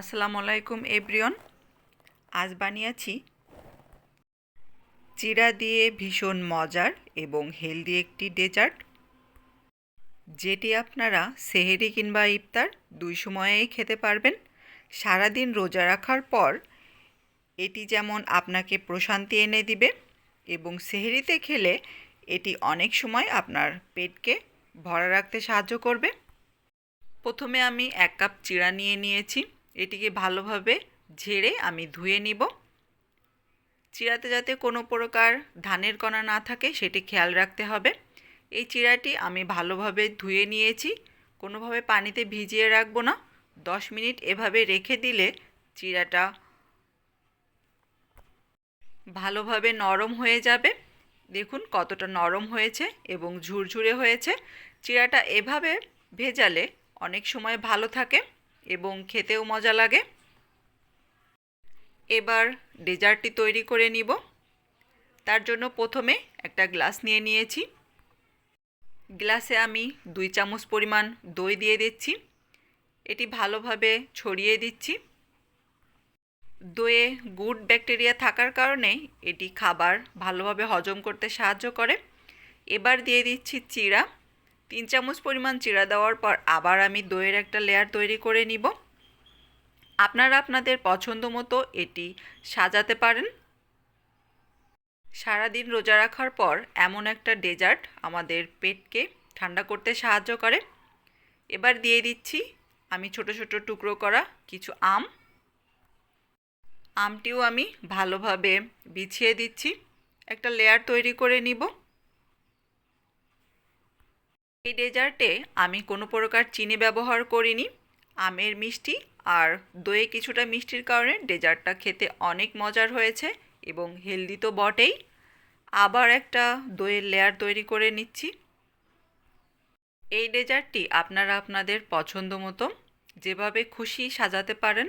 আসসালামু আলাইকুম এব্রিয়ন আজ বানিয়েছি চিড়া দিয়ে ভীষণ মজার এবং হেলদি একটি ডেজার্ট, যেটি আপনারা সেহেরি কিংবা ইফতার দুই সময়েই খেতে পারবেন। সারাদিন রোজা রাখার পর এটি যেমন আপনাকে প্রশান্তি এনে দিবে এবং সেহেরিতে খেলে এটি অনেক সময় আপনার পেটকে ভরা রাখতে সাহায্য করবে। প্রথমে আমি এক কাপ চিড়া নিয়ে নিয়েছি। এটিকে ভালোভাবে ঝেড়ে আমি ধুয়ে নিব। চিড়াতে যাতে কোনো প্রকার ধানের কণা না থাকে, সেটি খেয়াল রাখতে হবে। এই চিড়াটি আমি ভালোভাবে ধুয়ে নিয়েছি। কোনোভাবে পানিতে ভিজিয়ে রাখব না। দশ মিনিট এভাবে রেখে দিলে চিড়াটা ভালোভাবে নরম হয়ে যাবে। দেখুন কতটা নরম হয়েছে এবং ঝুরঝুরে হয়েছে। চিড়াটা এভাবে ভেজালে অনেক সময় ভালো থাকে। এবং খেতেও মজা লাগে। এবার ডেজার্টটি তৈরি করে নিব। তার জন্য প্রথমে একটা গ্লাস নিয়ে নিয়েছি। গ্লাসে আমি দুই চামচ পরিমাণ দই দিয়ে দিচ্ছি। এটি ভালোভাবে ছড়িয়ে দিচ্ছি। দইয়ে গুড ব্যাকটেরিয়া থাকার কারণে এটি খাবার ভালোভাবে হজম করতে সাহায্য করে। এবার দিয়ে দিচ্ছি চিড়া। তিন চামচ পরিমাণ চিড়া দেওয়ার পর আবার আমি দইয়ের একটা লেয়ার তৈরি করে নিব। আপনারা আপনাদের পছন্দ মতো এটি সাজাতে পারেন। সারাদিন রোজা রাখার পর এমন একটা ডেজার্ট আমাদের পেটকে ঠান্ডা করতে সাহায্য করে। এবার দিয়ে দিচ্ছি আমি ছোট ছোট টুকরো করা কিছু আম। আমটিও আমি ভালোভাবে বিছিয়ে দিচ্ছি। একটা লেয়ার তৈরি করে নিব। এই ডেজার্টে আমি কোনো প্রকার চিনি ব্যবহার করিনি। আমের মিষ্টি আর দইয়ে কিছুটা মিষ্টির কারণে ডেজার্টটা খেতে অনেক মজার হয়েছে এবং হেলদি তো বটেই। আবার একটা দইয়ের লেয়ার তৈরি করে নিচ্ছি। এই ডেজার্টটি আপনারা আপনাদের পছন্দ মতো যেভাবে খুশি সাজাতে পারেন।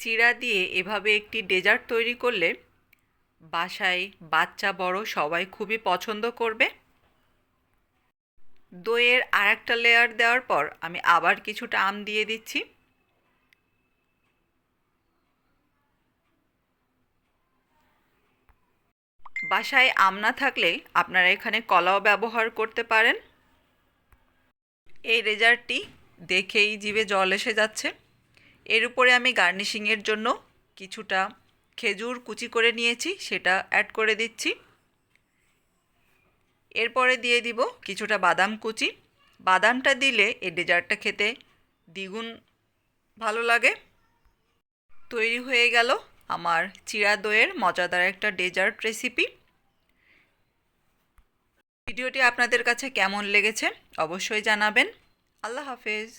চিড়া দিয়ে এভাবে একটি ডেজার্ট তৈরি করলে বাসায় বাচ্চা বড় সবাই খুবই পছন্দ করবে। দইয়ের আর একটা লেয়ার দেওয়ার পর আমি আবার কিছুটা আম দিয়ে দিচ্ছি। বাসায় আম না থাকলে আপনারা এখানে কলাও ব্যবহার করতে পারেন। এই রেজার্টটি দেখেই জিভে জল এসে যাচ্ছে। এর উপরে আমি গার্নিশিংয়ের জন্য কিছুটা খেজুর কুচি করে নিয়েছি, সেটা অ্যাড করে দিচ্ছি। এরপরে দিয়ে দিব কিছুটা বাদাম কুচি। বাদামটা দিলে এই ডেজার্টটা খেতে দ্বিগুণ ভালো লাগে। তৈরি হয়ে গেল আমার চিরা দইয়ের মজাদার একটা ডেজার্ট রেসিপি ভিডিওটি আপনাদের কাছে কেমন লেগেছে অবশ্যই জানাবেন। আল্লাহ হাফেজ।